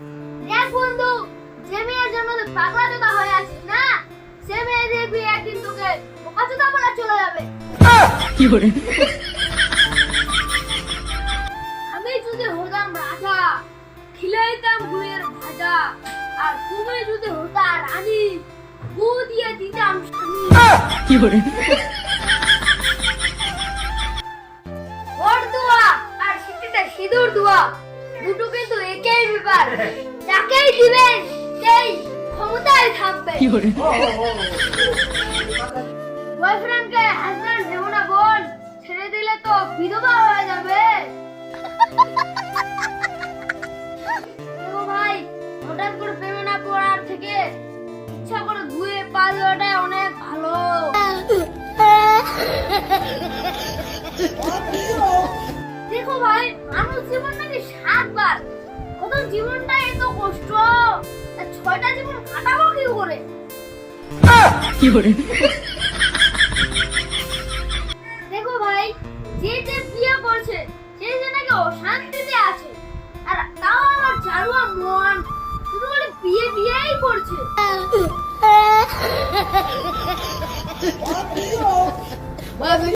দেখ বন্ধু যে মেয়ের জন্য তুই পাগলা হয়ে আছিস না? সে মেয়ে দেখবি একদিন তোকে বোকা চোদা বলে চলে যাবে। আমি যদি হতাম রাজা খিলাইতাম গুয়ের ভাজা আর তুমি যদি হতা রানী গু দিয়ে দিতাম আর সিটিতে সিঁদুর দোয়া। দুটো কিন্তু একই ব্যাপার। যাকেই দিবেন সেই ক্ষমতায় থাকবে। বয়ফ্রেন্ডকে হাজব্যান্ড দেবো না বোন। ছেড়ে দিলে তো বিধবা হয়ে যাবে। ভাই হঠাৎ করে প্রেমে না আর জীবন কাটাবো কি করে? দেখো ভাই যে যে বিয়ে করছে সে যে নাকি অশান্তিতে আছে। আর তাও আমার জারুয়া মন। শুধু বলে বিয়ে বিয়েই করছে।